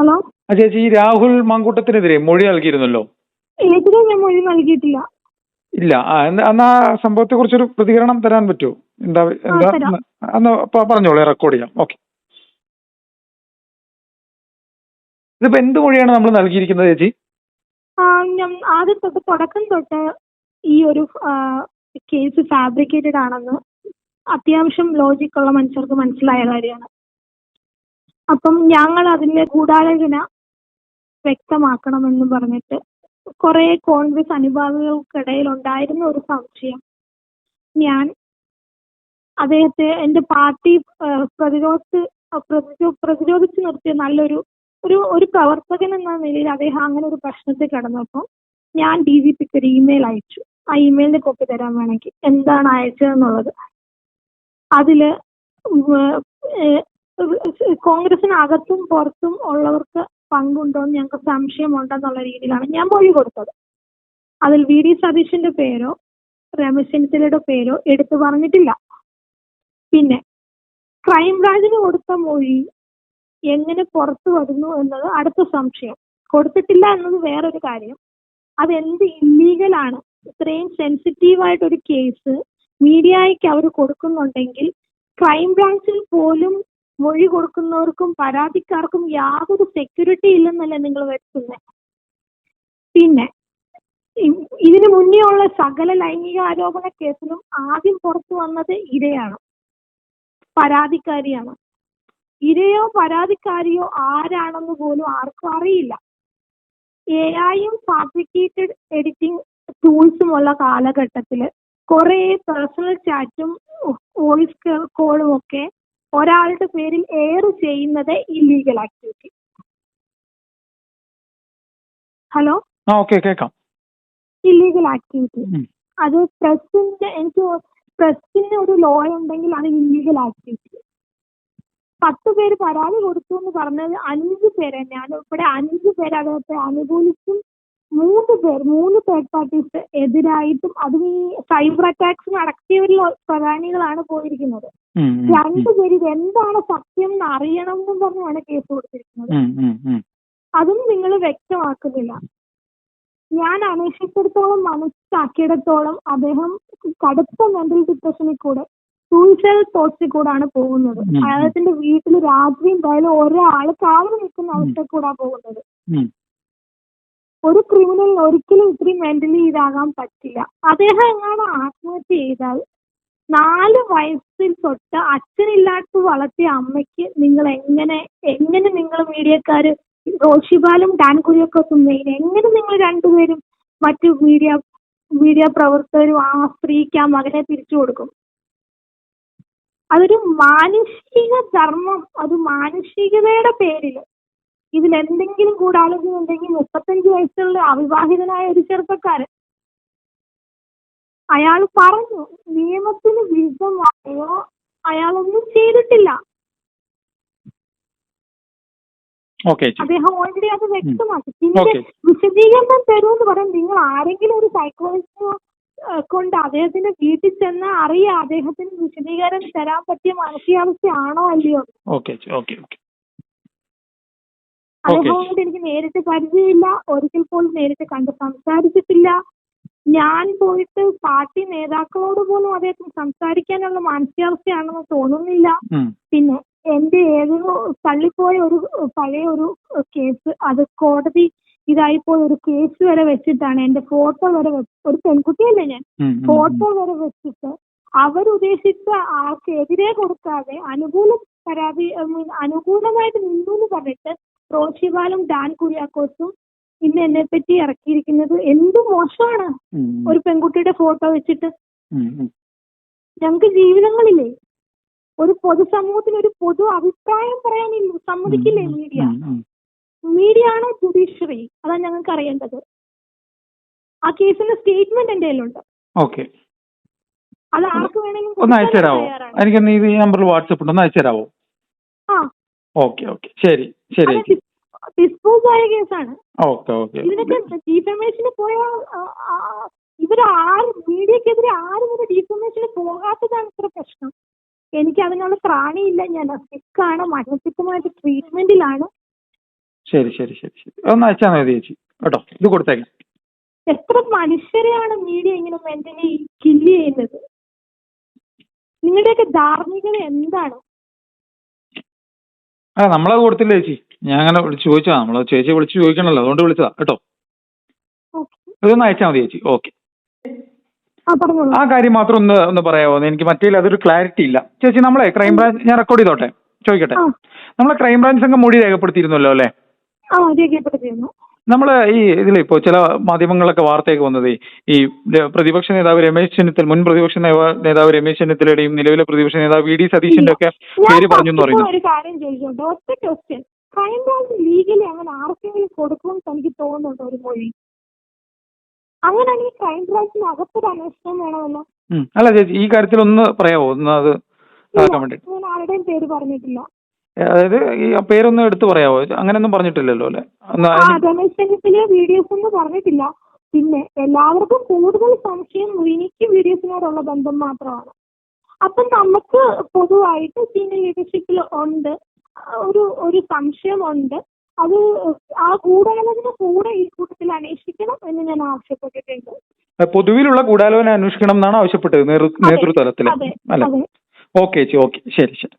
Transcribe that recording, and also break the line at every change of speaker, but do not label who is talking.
hello
ചേച്ചി ഈ രാഹുൽ മങ്കൂട്ടത്തിനെതിരെ മൊഴി നൽകിയിരുന്നല്ലോ
ഞാൻ മൊഴി നൽകിയിട്ടില്ല
ഇല്ല എന്നാ സംഭവത്തെ കുറിച്ചൊരു പ്രതികരണം തരാൻ പറ്റുമോ
എന്താ എന്താ
അന്ന് പറഞ്ഞോളൂ റെക്കോർഡ് ചെയ്യാം ഓക്കെ ഇതിപ്പോ എന്ത് മൊഴിയാണ് നമ്മൾ നൽകിയിരിക്കുന്നത് ചേച്ചി
ആ, ഞാൻ- ആദ്യം തൊട്ട് തുടക്കം തൊട്ട് ഈ ഒരു കേസ് ഫാബ്രിക്കേറ്റഡ് ആണെന്ന് അത്യാവശ്യം ലോജിക്കുള്ള മനുഷ്യർക്ക് മനസ്സിലായ കാര്യമാണ് അപ്പം ഞങ്ങൾ അതിന്റെ ഗൂഢാലോചന വ്യക്തമാക്കണമെന്ന് പറഞ്ഞിട്ട് കുറേ കോൺഗ്രസ് അനുഭാവികൾക്കിടയിൽ ഉണ്ടായിരുന്ന ഒരു സംശയം ഞാൻ അദ്ദേഹത്തെ എന്റെ പാർട്ടി പ്രതിരോധത്ത് പ്രതിരോധിച്ചു നിർത്തിയ നല്ലൊരു ഒരു ഒരു പ്രവർത്തകൻ എന്ന നിലയിൽ അദ്ദേഹം അങ്ങനെ ഒരു പ്രശ്നത്തിൽ കിടന്നപ്പോൾ ഞാൻ ഡി ജി പിക്ക് ഒരു ഇമെയിൽ അയച്ചു ആ ഇമെയിലിന്റെ കോപ്പി തരാൻ വേണമെങ്കിൽ എന്താണ് അയച്ചതെന്നുള്ളത് അതില് കോൺഗ്രസിനകത്തും പുറത്തും ഉള്ളവർക്ക് എന്ന് ഞങ്ങൾക്ക് സംശയമുണ്ടെന്നുള്ള രീതിയിലാണ് ഞാൻ മൊഴി കൊടുത്തത് അതിൽ വി ഡി സതീഷിന്റെ പേരോ രമേശ് ചെന്നിത്തലയുടെ പേരോ എടുത്തു പറഞ്ഞിട്ടില്ല പിന്നെ ക്രൈംബ്രാഞ്ചിന് കൊടുത്ത മൊഴി എങ്ങനെ പുറത്തു വരുന്നു എന്നത് അടുത്ത സംശയം കൊടുത്തിട്ടില്ല എന്നത് വേറൊരു കാര്യം അതെന്ത് ഇല്ലീഗലാണ് ഇത്രയും സെൻസിറ്റീവായിട്ടൊരു കേസ് മീഡിയയ്ക്ക് അവർ കൊടുക്കുന്നുണ്ടെങ്കിൽ ക്രൈംബ്രാഞ്ചിൽ പോലും മൊഴി കൊടുക്കുന്നവർക്കും പരാതിക്കാർക്കും യാതൊരു സെക്യൂരിറ്റി ഇല്ലെന്നല്ലേ നിങ്ങൾ വരുത്തുന്നത് പിന്നെ ഇതിനു മുന്നേ ഉള്ള സകല ലൈംഗിക ആരോപണ കേസിലും ആദ്യം പുറത്തു വന്നത് ഇരയാണ് പരാതിക്കാരിയാണ് ഇരയോ പരാതിക്കാരിയോ ആരാണെന്ന് പോലും ആർക്കും അറിയില്ല എ ഐയും ഫാബ്രിക്കേറ്റഡ് എഡിറ്റിംഗ് ടൂൾസും ഉള്ള കാലഘട്ടത്തിൽ കുറേ പേഴ്സണൽ ചാറ്റും വോയിസ് കോളും ഒക്കെ ഒരാളുടെ പേരിൽ എയർ ചെയ്യുന്നത് ഇല്ലീഗൽ ആക്ടിവിറ്റി ഹലോ കേൾക്കാം ഇല്ലീഗൽ ആക്ടിവിറ്റി അത് പ്രസിന്റെ എനിക്ക് പ്രസിന് ഒരു ലോ ഉണ്ടെങ്കിൽ അത് ഇല്ലീഗൽ ആക്ടിവിറ്റി പത്ത് പേര് പരാതി കൊടുത്തു എന്ന് പറഞ്ഞത് അഞ്ച് പേര് തന്നെയാണ് ഇവിടെ അഞ്ച് പേര് അദ്ദേഹത്തെ അനുകൂലിച്ചും മൂന്ന് പേർ മൂന്ന് തേർഡ് പാർട്ടീസ് എതിരായിട്ടും അതും ഈ സൈബർ അറ്റാക്സ് നടത്തിയവരിൽ പ്രധാനികളാണ് പോയിരിക്കുന്നത് രണ്ടുപേരും എന്താണ് സത്യം എന്ന് അറിയണം എന്നും പറഞ്ഞാണ് കേസ്
കൊടുത്തിരിക്കുന്നത്
അതും നിങ്ങൾ വ്യക്തമാക്കുന്നില്ല ഞാൻ അന്വേഷിച്ചിടത്തോളം മനസ്സിലാക്കിയിടത്തോളം അദ്ദേഹം കടുത്ത മെന്റൽ ഡിപ്രഷനിൽ കൂടെ സൂയിസൈഡ് തോട്ട്സിൽ കൂടാണ് പോകുന്നത് അദ്ദേഹത്തിന്റെ വീട്ടിൽ രാത്രി എന്തായാലും ഒരാൾ കാവൽ നിൽക്കുന്ന അവസ്ഥ കൂടാ പോകുന്നത് ഒരു ക്രിമിനലിന് ഒരിക്കലും ഇത്രയും മെന്റലി ഇതാകാൻ പറ്റില്ല അദ്ദേഹം എങ്ങാനും ആത്മഹത്യ ചെയ്താൽ നാല് വയസ്സിൽ തൊട്ട് അച്ഛനില്ലാത്ത വളർത്തിയ അമ്മയ്ക്ക് നിങ്ങൾ എങ്ങനെ എങ്ങനെ നിങ്ങൾ മീഡിയക്കാര് റോഷിബാലും ബാലും ഡാൻ എങ്ങനെ നിങ്ങൾ രണ്ടുപേരും മറ്റു മീഡിയ മീഡിയ പ്രവർത്തകരും ആ സ്ത്രീക്ക് ആ മകനെ തിരിച്ചു കൊടുക്കും അതൊരു മാനുഷിക ധർമ്മം അത് മാനുഷികതയുടെ പേരിൽ ഇതിൽ എന്തെങ്കിലും ഗൂഢാലോചന ഉണ്ടെങ്കിൽ മുപ്പത്തഞ്ച് വയസ്സുള്ള അവിവാഹിതനായ ഒരു ചെറുപ്പക്കാരൻ അയാൾ പറഞ്ഞു നിയമത്തിന് വിരുദ്ധമായോ അയാളൊന്നും ചെയ്തിട്ടില്ല അദ്ദേഹം ഓൾറെഡി അത് വ്യക്തമാക്കി പിന്നെ വിശദീകരണം തരുമെന്ന് പറയാൻ നിങ്ങൾ ആരെങ്കിലും ഒരു സൈക്കോളജിസ്റ്റ് കൊണ്ട് അദ്ദേഹത്തിന്റെ വീട്ടിൽ ചെന്ന് അറിയാം അദ്ദേഹത്തിന് വിശദീകരണം തരാൻ പറ്റിയ മാനസികാവസ്ഥയാണോ അല്ലയോ അദ്ദേഹവുമായിട്ട് എനിക്ക് നേരിട്ട് പരിചയമില്ല ഒരിക്കൽ പോലും നേരിട്ട് കണ്ട് സംസാരിച്ചിട്ടില്ല ഞാൻ പോയിട്ട് പാർട്ടി നേതാക്കളോട് പോലും അദ്ദേഹത്തിന് സംസാരിക്കാനുള്ള മാനസികാവസ്ഥയാണെന്ന് തോന്നുന്നില്ല പിന്നെ എന്റെ ഏതോ തള്ളിപ്പോയ ഒരു പഴയ ഒരു കേസ് അത് കോടതി പോയ ഒരു കേസ് വരെ വെച്ചിട്ടാണ് എന്റെ ഫോട്ടോ വരെ ഒരു പെൺകുട്ടിയല്ലേ ഞാൻ ഫോട്ടോ വരെ വെച്ചിട്ട് അവരുദ്ദേശിച്ച ആൾക്കെതിരെ കൊടുക്കാതെ അനുകൂല പരാതി അനുകൂലമായിട്ട് നിന്നു എന്ന് പറഞ്ഞിട്ട് റോഷിബാലും ഡാൻ കുര്യാക്കോസും ഇന്ന് എന്നെ പറ്റി ഇറക്കിയിരിക്കുന്നത് എന്ത് മോശമാണ് ഒരു പെൺകുട്ടിയുടെ ഫോട്ടോ വെച്ചിട്ട് ഞങ്ങൾക്ക് ജീവിതങ്ങളില്ലേ ഒരു പൊതുസമൂഹത്തിന് ഒരു പൊതു അഭിപ്രായം പറയാനില്ല സമ്മതിക്കില്ലേ മീഡിയ മീഡിയ ആണ് ജുഡീഷ്യറി അതാ ഞങ്ങൾക്ക് അറിയേണ്ടത് ആ കേസിന്റെ സ്റ്റേറ്റ്മെന്റ് എന്റെ ഉണ്ട് ഓക്കെ അത് ആർക്ക് വേണമെങ്കിലും ഒന്ന് അയച്ചു തരാവോ
ഈ നമ്പറിൽ വാട്സപ്പ് ഉണ്ട് ഒന്ന് അയച്ചു ആ ഓക്കെ ഓക്കെ ശരി
ശരി ഡിസ്പോസ് ആയ കേസാണ് ഓക്കെ ഓക്കെ ഇതിനൊക്കെ ഡിഫമേഷന് പോയ ഇവർ ആരും മീഡിയക്കെതിരെ ആരും ഒരു ഡിഫമേഷന് പോകാത്തതാണ് ഇത്ര പ്രശ്നം എനിക്ക് അതിനുള്ള പ്രാണിയില്ല ഞാൻ സിക്കാണ് മനസ്സിക്കുമായിട്ട് ട്രീറ്റ്മെന്റിലാണ്
ശരി ശരി ശരി ശരി കേട്ടോ ഇത് കൊടുത്തേക്കാം
എത്ര മനുഷ്യരെയാണ് മീഡിയ ഇങ്ങനെ മെന്റലി കില്ല് ചെയ്യുന്നത് നിങ്ങളുടെയൊക്കെ ധാർമ്മികത എന്താണ്
നമ്മളത് കൊടുത്തില്ല ചേച്ചി ഞാൻ അങ്ങനെ വിളിച്ചു ചോദിച്ചതാ നമ്മൾ ചേച്ചിയെ വിളിച്ചു ചോദിക്കണല്ലോ അതുകൊണ്ട് വിളിച്ചതാ കേട്ടോ ഇതൊന്ന് അയച്ചാൽ മതി ചേച്ചി ഓക്കെ ആ കാര്യം മാത്രം ഒന്ന് ഒന്ന് പറയാമോ എനിക്ക് മറ്റേ അതൊരു ക്ലാരിറ്റി ഇല്ല ചേച്ചി നമ്മളെ ക്രൈംബ്രാഞ്ച് ഞാൻ റെക്കോർഡ് ചെയ്തോട്ടെ ചോദിക്കട്ടെ നമ്മളെ ക്രൈംബ്രാഞ്ച് സംഘം മൊഴി രേഖപ്പെടുത്തിയിരുന്നല്ലോ അല്ലേ നമ്മള് ഈ ഇതിൽ ഇപ്പോ ചില മാധ്യമങ്ങളിലൊക്കെ വാർത്തയൊക്കെ വന്നത് ഈ പ്രതിപക്ഷ നേതാവ് രമേശ് ചെന്നിത്തല മുൻ പ്രതിപക്ഷ നേതാവ് രമേശ് ചെന്നിത്തലയുടെയും നിലവിലെ പ്രതിപക്ഷ നേതാവ് വി ഡി സതീശന്റെ ഒക്കെ പേര് പറഞ്ഞു പറയുന്നു
ക്രൈംബ്രാഞ്ച് ലീഗലി അങ്ങനെ ആർക്കെങ്കിലും കൊടുക്കുമെന്ന് എനിക്ക് തോന്നുന്നുണ്ട് ഒരു മൊഴി അങ്ങനെയാണെങ്കിൽ ക്രൈംബ്രാഞ്ചിന് അകത്തൊരു അന്വേഷണം വേണമെന്ന്
അല്ല ചേച്ചി ഈ കാര്യത്തിൽ ഒന്ന് പറയാമോ ഒന്ന് അത്
ഞാൻ ആരുടെയും പേര് പറഞ്ഞിട്ടില്ല
അതായത് ഈ പേരൊന്നും എടുത്തു പറയാമോ അങ്ങനെയൊന്നും പറഞ്ഞിട്ടില്ലല്ലോ
അല്ലെ വീഡിയോസ് ഒന്നും പറഞ്ഞിട്ടില്ല പിന്നെ എല്ലാവർക്കും കൂടുതൽ സംശയം എനിക്ക് വീഡിയോസിനോടുള്ള ബന്ധം മാത്രമാണ് അപ്പൊ നമുക്ക് പൊതുവായിട്ട് സീനിയർ ലീഡർഷിപ്പിൽ ഉണ്ട് ഒരു ഒരു സംശയമുണ്ട് അത് ആ ഗൂഢാലോചന കൂടെ ഈ കൂട്ടത്തിൽ അന്വേഷിക്കണം എന്ന് ഞാൻ ആവശ്യപ്പെട്ടിട്ടുണ്ട്
പൊതുവിലുള്ള ഗൂഢാലോചന അന്വേഷിക്കണം എന്നാണ് ആവശ്യപ്പെട്ടത് നേതൃത്വ തലത്തിൽ ഓക്കെ ചേച്ചി ഓക്കെ ശരി ശരി